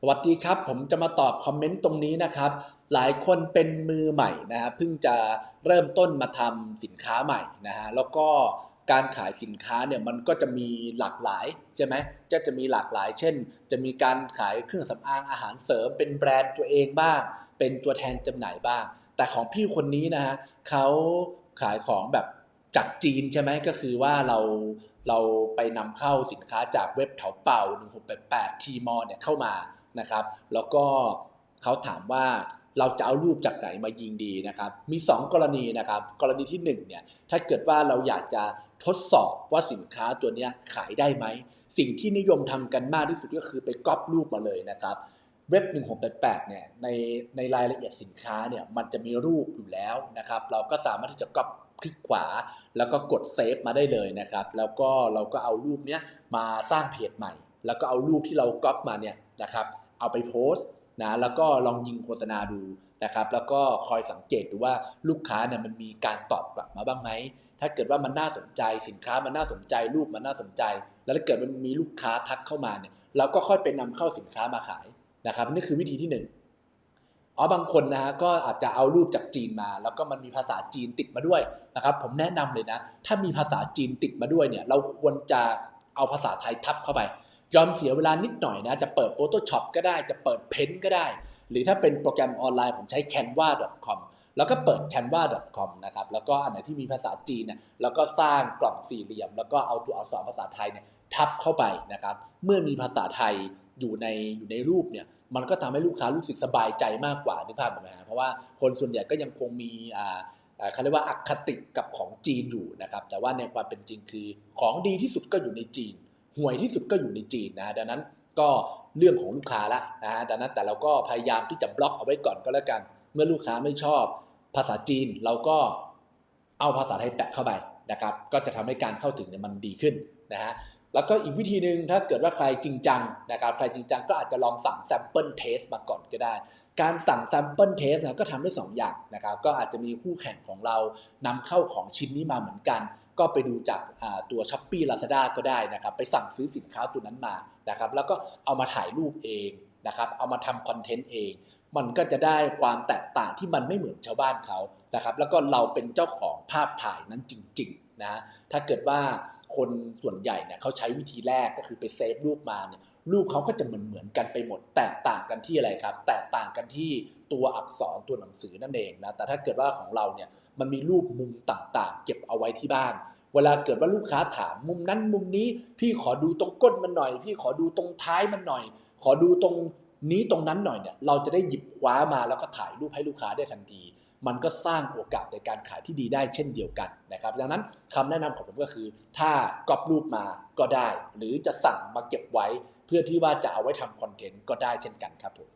สวัสดีครับ ผมจะมาตอบคอมเมนต์ตรงนี้นะครับ หลายคนเป็นมือใหม่นะฮะเพิ่งจะเริ่มต้นมาทำสินค้าใหม่นะฮะแล้วก็การขายสินค้าเนี่ยมันก็จะมีหลากหลายใช่ไหมจะจะมีหลากหลาย เช่น จะมีการขายเครื่องสำอางอาหารเสริม เป็นแบรนด์ตัวเองบ้าง เป็นตัวแทนจำหน่ายบ้าง แต่ของพี่คนนี้นะฮะเขาขายของแบบจากจีนใช่ไหมก็คือว่าเราเราไปนำเข้าสินค้าจากเว็บเถาเป่า 1688ทีมอเนี่ยเข้ามา นะครับ แล้วก็เขาถามว่าเราจะเอารูปจากไหนมายิงดีนะครับ มี 2 กรณีนะครับ กรณีที่1เนี่ย ถ้าเกิดว่าเราอยากจะทดสอบว่าสินค้าตัวนี้ขายได้ไหม สิ่งที่นิยมทำกันมากที่สุดก็คือไปก๊อปรูปมาเลยนะครับ เว็บ 1688 เนี่ย ในในรายละเอียดสินค้าเนี่ย มันจะมีรูปอยู่แล้วนะครับ เราก็สามารถที่จะก๊อปคลิกขวา แล้วก็กดเซฟมาได้เลยนะครับ แล้วก็เราก็เอารูปเนี้ยมาสร้างเพจใหม่ แล้วก็เอารูปที่เราก๊อปมาเนี่ยนะครับ เอาไปโพสต์นะแล้วก็ลองยิงโฆษณาดูนะครับ แล้วก็คอยสังเกตดูว่าลูกค้าเนี่ยมันมีการตอบกลับมาบ้างไหมถ้าเกิดว่ามันน่าสนใจสินค้ามันน่าสนใจรูปมันน่าสนใจ แล้วถ้าเกิดมันมีลูกค้าทักเข้ามาเนี่ยเราก็ค่อยไปนำเข้าสินค้ามาขายนะครับนี่คือวิธีที่หนึ่งอ๋อบางคนนะฮะก็อาจจะเอารูปจากจีนมา แล้วก็มันมีภาษาจีนติดมาด้วยนะครับ ผมแนะนำเลยนะ ถ้ามีภาษาจีนติดมาด้วยเนี่ยเราควรจะเอาภาษาไทยทับเข้าไป ยอมเสียเวลานิดหน่อยนะ จะเปิด Photoshop ก็ได้ จะเปิด Paint ก็ได้ หรือถ้าเป็นโปรแกรมออนไลน์ผมใช้ canva.com แล้วก็เปิด canva.com นะครับ แล้วก็อันไหนที่มีภาษาจีนเนี่ยแล้วก็สร้างกล่องสี่เหลี่ยม แล้วก็เอาตัวอักษรภาษาไทยเนี่ยทับเข้าไปนะครับ เมื่อมีภาษาไทยอยู่ในอยู่ในรูปเนี่ย มันก็ทำให้ลูกค้ารู้สึกสบายใจมากกว่านึกภาพไหมฮะเพราะว่าคนส่วนใหญ่ก็ยังคงมีอ่าเขาเรียกว่าอคติกับของจีนอยู่นะครับ แต่ว่าในความเป็นจริงคือของดีที่สุดก็อยู่ในจีน ห่วยที่สุดก็อยู่ในจีนนะดังนั้นก็เรื่องของลูกค้าละนะฮะดังนั้นแต่เราก็พยายามที่จะบล็อกเอาไว้ก่อนก็แล้วกัน เมื่อลูกค้าไม่ชอบภาษาจีนเราก็เอาภาษาไทยแปะเข้าไปนะครับ ก็จะทำให้การเข้าถึงเนี่ยมันดีขึ้นนะฮะแล้วก็อีกวิธีหนึ่งถ้าเกิดว่าใครจริงจังนะครับใครจริงจังก็อาจจะลองสั่ง sample test มาก่อนก็ได้ การสั่ง sample test นะก็ทำได้2ออย่างนะครับ ก็อาจจะมีคู่แข่งของเรานำเข้าของชิ้นนี้มาเหมือนกัน ก็ไปดูจากตัว s h อ p e e Lazada ก็ได้นะครับ ไปสั่งซื้อสินค้าตัวนั้นมานะครับ แล้วก็เอามาถ่ายรูปเองนะครับ เอามาทำคอนเทนต์เอง มันก็จะได้ความแตกต่างที่มันไม่เหมือนชาวบ้านเขานะครับ แล้วก็เราเป็นเจ้าของภาพถ่ายนั้นจริงๆนะถ้าเกิดว่า คนส่วนใหญ่เนี่ยเขาใช้วิธีแรกก็คือไปเซฟรูปมาเนี่ยรูปเขาก็จะเหมือนเหมือนกันไปหมด แตกต่างกันที่อะไรครับ แตกต่างกันที่ตัวอักษรตัวหนังสือนั่นเองนะแต่ถ้าเกิดว่าของเราเนี่ยมันมีรูปมุมต่างๆ เก็บเอาไว้ที่บ้าน เวลาเกิดว่าลูกค้าถามมุมนั้นมุมนี้ พี่ขอดูตรงก้นมันหน่อย พี่ขอดูตรงท้ายมันหน่อย ขอดูตรงนี้ตรงนั้นหน่อยเนี่ยเราจะได้หยิบคว้ามาแล้วก็ถ่ายรูปให้ลูกค้าได้ทันที มันก็สร้างโอกาสในการขายที่ดีได้เช่นเดียวกันนะครับ ดังนั้นคำแนะนำของผมก็คือ ถ้ากรอบรูปมาก็ได้ หรือจะสั่งมาเก็บไว้ เพื่อที่ว่าจะเอาไว้ทำคอนเทนต์ก็ได้เช่นกันครับผม